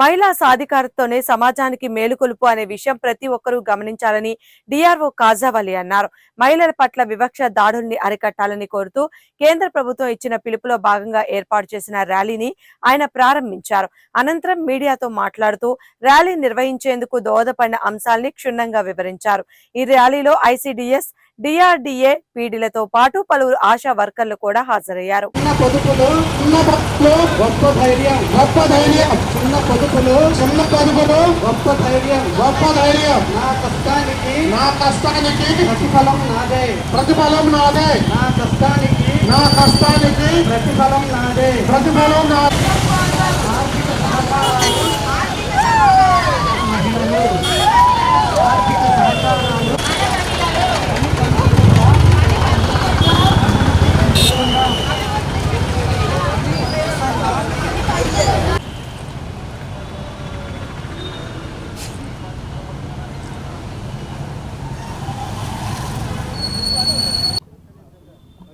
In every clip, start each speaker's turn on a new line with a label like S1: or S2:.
S1: మహిళా సాధికారతతోనే సమాజానికి మేలుకొలుపు అనే విషయం ప్రతి ఒక్కరూ గమనించాలని డిఆర్ఓ కాజావలి అన్నారు. మహిళల పట్ల వివక్ష దాడుల్ని అరికట్టాలని కోరుతూ కేంద్ర ప్రభుత్వం ఇచ్చిన పిలుపులో భాగంగా ఏర్పాటు చేసిన ర్యాలీని ఆయన ప్రారంభించారు. అనంతరం మీడియాతో మాట్లాడుతూ ర్యాలీ నిర్వహించేందుకు దోహదపడిన అంశాల్ని క్షుణ్ణంగా వివరించారు. ఈ ర్యాలీలో ఐసిడిఎస్ డిఆర్డిఏ పీడీలతో పాటు పలువురు ఆశా వర్కర్లు కూడా హాజరయ్యారు.
S2: చిన్న పొదుపులు చిన్న పొదుపులు గొప్ప ధైర్యం. గొప్ప ధైర్యం. నా కష్టానికి నా కష్టానికి ప్రతిఫలం నాదే. ప్రతిఫలం నాదే. నా కష్టానికి నా కష్టానికి ప్రతిఫలం నాదే. ప్రతిఫలం నాదే.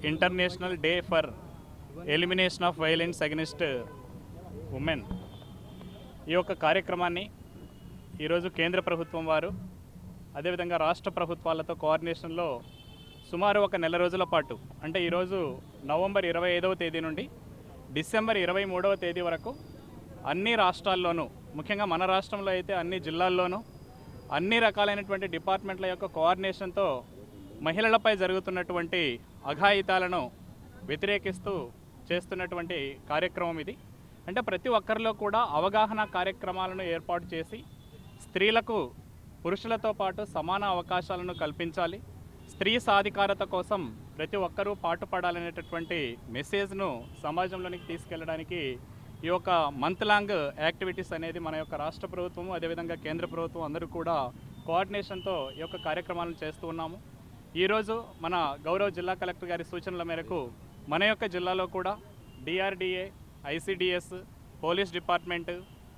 S3: International day for elimination of violence against women ఈ యొక్క కార్యక్రమాన్ని ఈరోజు కేంద్ర ప్రభుత్వం వారు అదేవిధంగా రాష్ట్ర ప్రభుత్వాలతో కోఆర్డినేషన్లో సుమారు ఒక నెల రోజుల పాటు అంటే ఈరోజు నవంబర్ ఇరవై ఐదవ తేదీ నుండి డిసెంబర్ ఇరవై మూడవ తేదీ వరకు అన్ని రాష్ట్రాల్లోనూ ముఖ్యంగా మన రాష్ట్రంలో అయితే అన్ని జిల్లాల్లోనూ అన్ని రకాలైనటువంటి డిపార్ట్మెంట్ల యొక్క కోఆర్డినేషన్తో మహిళలపై జరుగుతున్నటువంటి అఘాయితాలను వ్యతిరేకిస్తూ చేస్తున్నటువంటి కార్యక్రమం ఇది. అంటే ప్రతి ఒక్కరిలో కూడా అవగాహన కార్యక్రమాలను ఏర్పాటు చేసి స్త్రీలకు పురుషులతో పాటు సమాన అవకాశాలను కల్పించాలి. స్త్రీ సాధికారత కోసం ప్రతి ఒక్కరూ పాటుపడాలనేటటువంటి మెసేజ్ను సమాజంలోనికి తీసుకెళ్ళడానికి ఈ యొక్క మంత్ లాంగ్ యాక్టివిటీస్ అనేది మన యొక్క రాష్ట్ర ప్రభుత్వం అదేవిధంగా కేంద్ర ప్రభుత్వం అందరూ కూడా కోఆర్డినేషన్తో ఈ యొక్క కార్యక్రమాలను చేస్తూ ఉన్నాము. ఈరోజు మన గౌరవ జిల్లా కలెక్టర్ గారి సూచనల మేరకు మన యొక్క జిల్లాలో కూడా డిఆర్డిఏ ఐసిడిఎస్ పోలీస్ డిపార్ట్మెంట్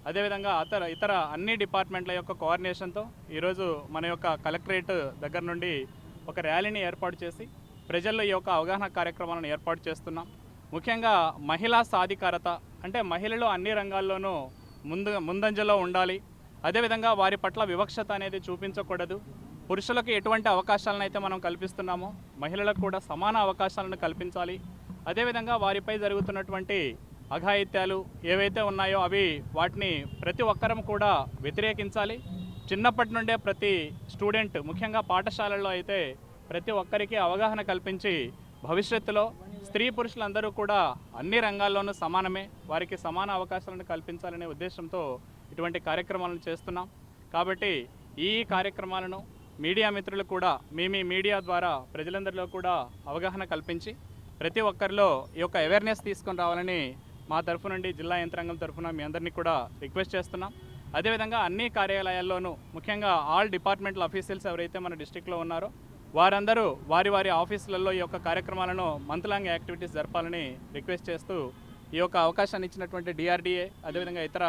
S3: అదేవిధంగా అతర ఇతర అన్ని డిపార్ట్మెంట్ల యొక్క కోఆర్డినేషన్తో ఈరోజు మన యొక్క కలెక్టరేట్ దగ్గర నుండి ఒక ర్యాలీని ఏర్పాటు చేసి ప్రజల్లో ఈ యొక్క అవగాహన కార్యక్రమాలను ఏర్పాటు చేస్తున్నాం. ముఖ్యంగా మహిళా సాధికారత అంటే మహిళలు అన్ని రంగాల్లోనూ ముందు ముందంజలో ఉండాలి. అదేవిధంగా వారి పట్ల వివక్షత అనేది చూపించకూడదు. పురుషులకు ఎటువంటి అవకాశాలను అయితే మనం కల్పిస్తున్నామో మహిళలకు కూడా సమాన అవకాశాలను కల్పించాలి. అదేవిధంగా వారిపై జరుగుతున్నటువంటి అఘాయిత్యాలు ఏవైతే ఉన్నాయో అవి వాటిని ప్రతి ఒక్కరం కూడా వ్యతిరేకించాలి. చిన్నప్పటి నుండే ప్రతి స్టూడెంట్ ముఖ్యంగా పాఠశాలల్లో అయితే ప్రతి ఒక్కరికి అవగాహన కల్పించి భవిష్యత్తులో స్త్రీ పురుషులందరూ కూడా అన్ని రంగాల్లోనూ సమానమే వారికి సమాన అవకాశాలను కల్పించాలనే ఉద్దేశంతో ఇటువంటి కార్యక్రమాలను చేస్తున్నాం. కాబట్టి ఈ కార్యక్రమాలను మీడియా మిత్రులు కూడా మీ మీ మీడియా ద్వారా ప్రజలందరిలో కూడా అవగాహన కల్పించి ప్రతి ఒక్కరిలో ఈ యొక్క అవేర్నెస్ తీసుకొని రావాలని మా తరఫు నుండి జిల్లా యంత్రాంగం తరఫున మీ అందరినీ కూడా రిక్వెస్ట్ చేస్తున్నాం. అదేవిధంగా అన్ని కార్యాలయాల్లోనూ ముఖ్యంగా ఆల్ డిపార్ట్మెంటల్ ఆఫీసర్స్ ఎవరైతే మన డిస్టిక్లో ఉన్నారో వారందరూ వారి వారి ఆఫీసులలో ఈ యొక్క కార్యక్రమాలను మంత్లాంగ్ యాక్టివిటీస్ జరపాలని రిక్వెస్ట్ చేస్తూ ఈ యొక్క అవకాశాన్ని ఇచ్చినటువంటి డిఆర్డిఏ అదేవిధంగా ఇతర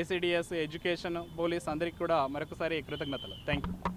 S3: ఐసిడిఎస్ ఎడ్యుకేషన్ పోలీస్ అందరికీ కూడా మరొకసారి కృతజ్ఞతలు. Thank you